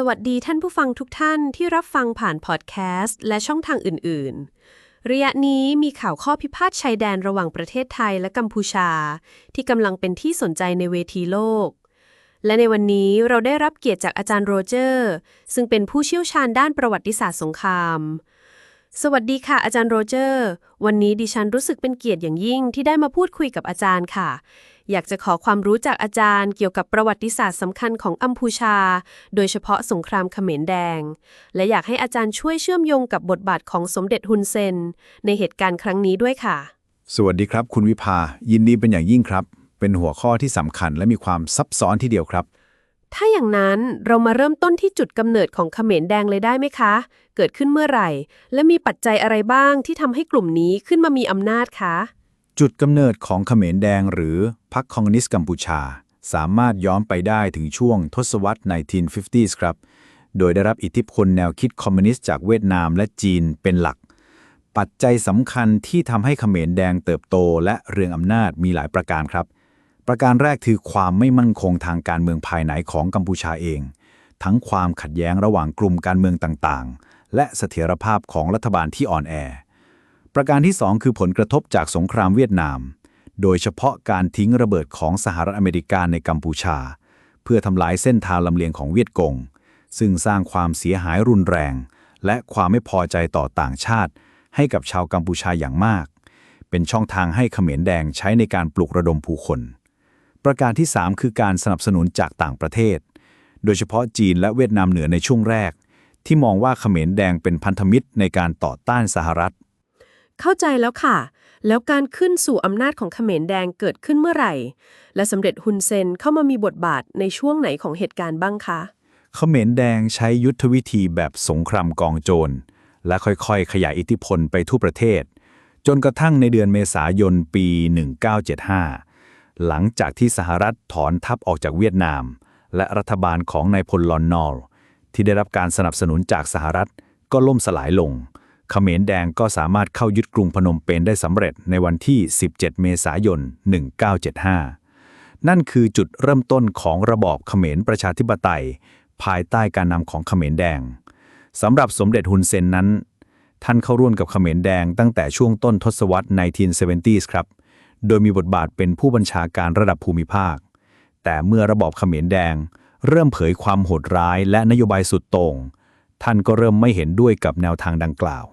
สวัสดีท่านผู้ฟังทุกท่านที่รับฟังผ่านพอดแคสต์และช่องทางอื่น ๆ ระยะนี้มีข่าวข้อพิพาทชายแดนระหว่างประเทศไทยและกัมพูชา ที่กำลังเป็นที่สนใจในเวทีโลก และในวันนี้เราได้รับเกียรติจากอาจารย์โรเจอร์ ซึ่งเป็นผู้เชี่ยวชาญด้านประวัติศาสตร์สงคราม สวัสดีค่ะ อาจารย์โรเจอร์ วันนี้ดิฉันรู้สึกเป็นเกียรติอย่างยิ่งที่ได้มาพูดคุยกับอาจารย์ค่ะ อยากจะขอความรู้จากอาจารย์เกี่ยวกับประวัติศาสตร์สำคัญของกัมพูชา โดยเฉพาะสงครามเขมรแดง และอยากให้อาจารย์ช่วยเชื่อมโยงกับบทบาทของสมเด็จฮุนเซน ในเหตุการณ์ครั้งนี้ด้วยค่ะ สวัสดีครับ คุณวิภายินดีเป็นอย่างยิ่งครับ เป็นหัวข้อที่สำคัญและมีความซับซ้อนทีเดียวครับ ถ้าอย่างนั้นเรามาเริ่มต้นที่จุดกำเนิดของเขมรแดงเลยได้ไหมคะ เกิดขึ้นเมื่อไหร่ และมีปัจจัยอะไรบ้างที่ทำให้กลุ่มนี้ขึ้นมามีอำนาจคะ จุดกำเนิดของเขมรแดงหรือพรรคคอมมิวนิสต์กัมพูชา สามารถย้อนไปได้ถึงช่วงทศวรรษ 1950s ครับ โดยได้รับอิทธิพลแนวคิดคอมมิวนิสต์จากเวียดนามและจีนเป็นหลัก ปัจจัยสำคัญที่ทำให้เขมรแดงเติบโตและเรืองอำนาจมีหลายประการครับ ประการแรกคือความไม่มั่นคงทางการเมืองภายในของกัมพูชาเอง ทั้งความขัดแย้งระหว่างกลุ่มการเมืองต่างๆ และเสถียรภาพของรัฐบาลที่อ่อนแอ ประการที่ 2 คือผลกระทบจากสงครามเวียดนาม โดยเฉพาะการทิ้งระเบิดของสหรัฐอเมริกาในกัมพูชา เพื่อทำลายเส้นทางลำเลียงของเวียดกง ซึ่งสร้างความเสียหายรุนแรง และความไม่พอใจต่อต่างชาติ ให้กับชาวกัมพูชาอย่างมาก เป็นช่องทางให้เขมรแดงใช้ในการปลุกระดมผู้คน ประการที่ 3 คือการสนับสนุนจากต่างประเทศ โดยเฉพาะจีนและเวียดนามเหนือในช่วงแรก ที่มองว่าเขมรแดงเป็นพันธมิตรในการต่อต้านสหรัฐ เข้าใจแล้วค่ะ แล้วการขึ้นสู่อำนาจของเขมรแดงเกิดขึ้นเมื่อไหร่ และสมเด็จฮุนเซนเข้ามามีบทบาทในช่วงไหนของเหตุการณ์บ้างคะเขมรแดงใช้ยุทธวิธีแบบสงครามกองโจรและค่อยๆ ขยายอิทธิพลไปทั่วประเทศ จนกระทั่งในเดือนเมษายนปี 1975 หลังจากที่สหรัฐถอนทัพออกจากเวียดนาม และรัฐบาลของนายพลลอนนอลที่ได้รับการสนับสนุนจากสหรัฐก็ล่มสลายลง เขมรแดงก็สามารถเข้ายึดกรุงพนมเปญได้สำเร็จในวันที่ 17 เมษายน 1975 นั่นคือจุดเริ่มต้นของระบอบเขมรประชาธิปไตย ภายใต้การนำของเขมรแดงสำหรับสมเด็จฮุนเซนนั้น ท่านเข้าร่วมกับเขมรแดงตั้งแต่ช่วงต้นทศวรรษ 1970 ครับ โดยมีบทบาทเป็นผู้บัญชาการระดับภูมิภาค แต่เมื่อระบอบเขมรแดง เริ่มเผยความโหดร้ายและนโยบายสุดโต่ง ท่านก็เริ่มไม่เห็นด้วยกับแนวทางดังกล่าว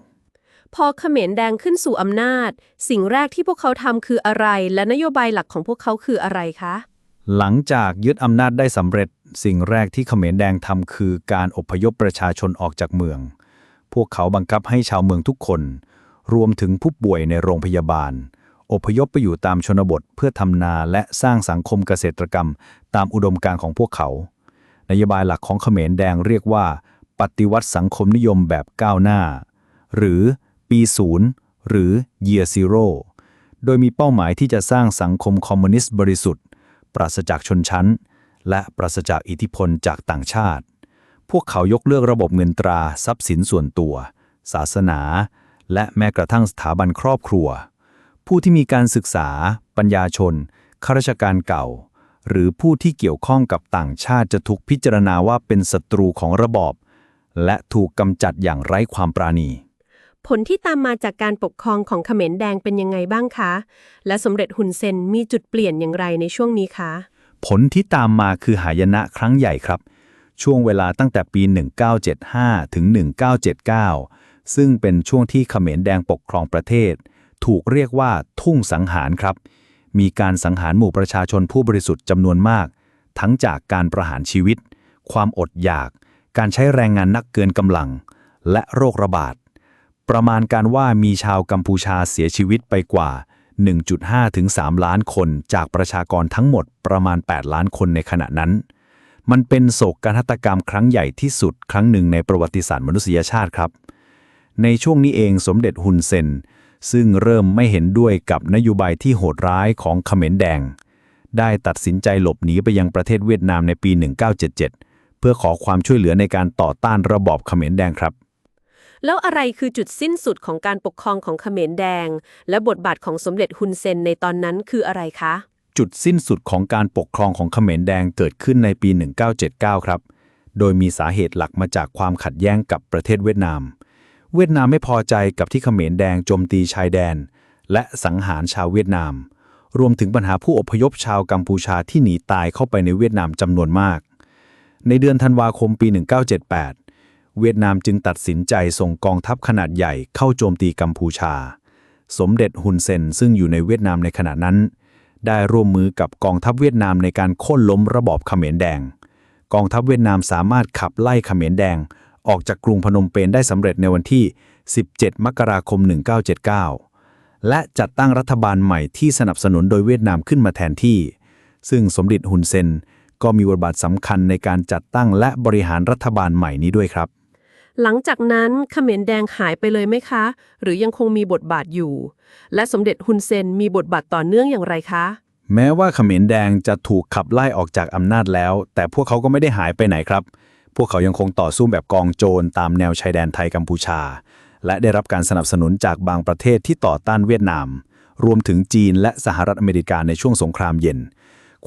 พอเขมรแดงขึ้นสู่อำนาจ สิ่งแรกที่พวกเขาทำคืออะไร และนโยบายหลักของพวกเขาคืออะไรคะ หลังจากยึดอำนาจได้สำเร็จ สิ่งแรกที่เขมรแดงทำคือการอพยพประชาชนออกจากเมือง พวกเขาบังคับให้ชาวเมืองทุกคน รวมถึงผู้ป่วยในโรงพยาบาล อพยพไปอยู่ตามชนบทเพื่อทำนาและสร้างสังคมเกษตรกรรม ตามอุดมการณ์ของพวกเขา นโยบายหลักของเขมรแดงเรียกว่า ปฏิวัติสังคมนิยมแบบก้าวหน้า หรือปีศูนย์หรือ Year Zero โดยมีเป้าหมายที่จะสร้างสังคมคอมมิวนิสต์บริสุทธิ์ ปราศจากชนชั้น และปราศจากอิทธิพลจากต่างชาติ พวกเขายกเลิกระบบเงินตราทรัพย์สินส่วนตัว ศาสนา และแม้กระทั่งสถาบันครอบครัว ผู้ที่มีการศึกษา ปัญญาชนข้าราชการเก่า หรือผู้ที่เกี่ยวข้องกับต่างชาติจะถูกพิจารณาว่าเป็นศัตรูของระบอบ และถูกกำจัดอย่างไร้ความปราณี ผลที่ตามมาจากการปกครองของเขมรแดงเป็นยังไงบ้างคะ และสมเด็จฮุนเซนมีจุดเปลี่ยนอย่างไรในช่วงนี้คะ ผลที่ตามมาคือหายนะครั้งใหญ่ครับ ช่วงเวลาตั้งแต่ปี 1975 ถึง 1979 ซึ่งเป็นช่วงที่เขมรแดงปกครองประเทศ ถูกเรียกว่าทุ่งสังหารครับ มีการสังหารหมู่ประชาชนผู้บริสุทธิ์จำนวนมาก ทั้งจากการประหารชีวิต ความอดอยาก การใช้แรงงานนักเกินกำลัง และโรคระบาด ประมาณการว่ามีชาวกัมพูชาเสียชีวิตไปกว่า 1.5 ถึง 3 ล้านคนจากประชากรทั้งหมดประมาณ 8 ล้านคนในขณะนั้น มันเป็นโศกนาฏกรรมครั้งใหญ่ที่สุดครั้งหนึ่งในประวัติศาสตร์มนุษยชาติครับในช่วงนี้เองสมเด็จฮุนเซน ซึ่งเริ่มไม่เห็นด้วยกับนโยบายที่โหดร้ายของเขมรแดง ได้ตัดสินใจหลบหนีไปยังประเทศเวียดนามในปี 1977 เพื่อขอความช่วยเหลือในการต่อต้านระบอบเขมรแดงครับ แล้วอะไรคือจุดสิ้นสุดของการปกครองของเขมรแดง และบทบาทของสมเด็จฮุนเซนในตอนนั้นคืออะไรคะ จุดสิ้นสุดของการปกครองของเขมรแดงเกิดขึ้นในปี 1979 ครับ โดยมีสาเหตุหลักมาจากความขัดแย้งกับประเทศเวียดนาม เวียดนามไม่พอใจกับที่เขมรแดงโจมตีชายแดน และสังหารชาวเวียดนาม รวมถึงปัญหาผู้อพยพชาวกัมพูชาที่หนีตายเข้าไปในเวียดนามจำนวนมาก ในเดือนธันวาคมปี 1978 เวียดนามจึงตัดสินใจส่งกองทัพขนาดใหญ่เข้าโจมตีกัมพูชา สมเด็จฮุนเซนซึ่งอยู่ในเวียดนามในขณะนั้น ได้ร่วมมือกับกองทัพเวียดนามในการโค่นล้มระบอบเขมรแดง กองทัพเวียดนามสามารถขับไล่เขมรแดง ออกจากกรุงพนมเปญได้สำเร็จในวันที่ 17 มกราคม 1979 และจัดตั้งรัฐบาลใหม่ที่สนับสนุนโดยเวียดนามขึ้นมาแทนที่ ซึ่งสมเด็จฮุนเซนก็มีบทบาทสำคัญในการจัดตั้งและบริหารรัฐบาลใหม่นี้ด้วยครับ หลังจากนั้นเขมรแดงหายไปเลยไหมคะ หรือยังคงมีบทบาทอยู่ และสมเด็จฮุนเซนมีบทบาทต่อเนื่องอย่างไรคะแม้ว่าเขมรแดงจะถูกขับไล่ออกจากอำนาจแล้ว แต่พวกเขาก็ไม่ได้หายไปไหนครับ พวกเขายังคงต่อสู้แบบกองโจรตามแนวชายแดนไทยกัมพูชา และได้รับการสนับสนุนจากบางประเทศที่ต่อต้านเวียดนาม รวมถึงจีนและสหรัฐอเมริกาในช่วงสงครามเย็น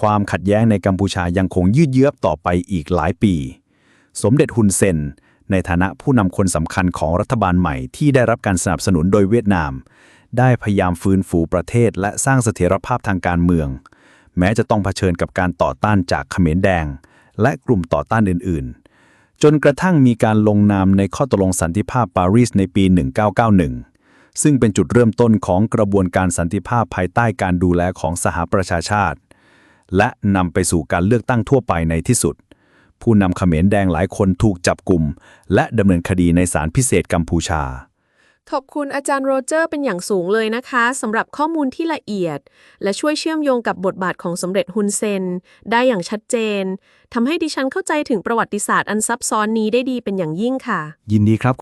ความขัดแย้งในกัมพูชายังคงยืดเยื้อต่อไปอีกหลายปี สมเด็จฮุนเซนในฐานะผู้นำคนสำคัญของรัฐบาลใหม่ที่ได้รับการสนับสนุนโดยเวียดนาม ได้พยายามฟื้นฟูประเทศและสร้างเสถียรภาพทางการเมือง แม้จะต้องเผชิญกับการต่อต้านจากเขมรแดง และกลุ่มต่อต้านอื่นๆ จนกระทั่งมีการลงนามในข้อตกลงสันติภาพปารีสในปี 1991 ซึ่งเป็นจุดเริ่มต้นของกระบวนการสันติภาพภายใต้การดูแลของสหประชาชาติ และนำไปสู่การเลือกตั้งทั่วไปในที่สุด ผู้นำเขมรแดงหลายคนถูกจับกลุ่ม และดำเนินคดีในศาลพิเศษกัมพูชา ขอบคุณอาจารย์โรเจอร์เป็นอย่างสูงเลยนะคะสำหรับข้อมูลที่ละเอียด และช่วยเชื่อมโยงกับบทบาทของสมเด็จฮุนเซน ได้อย่างชัดเจนทำให้ดิฉันเข้าใจถึงประวัติศาสตร์อันซับซ้อนนี้ได้ดีเป็นอย่างยิ่งค่ะ ยินดีครับ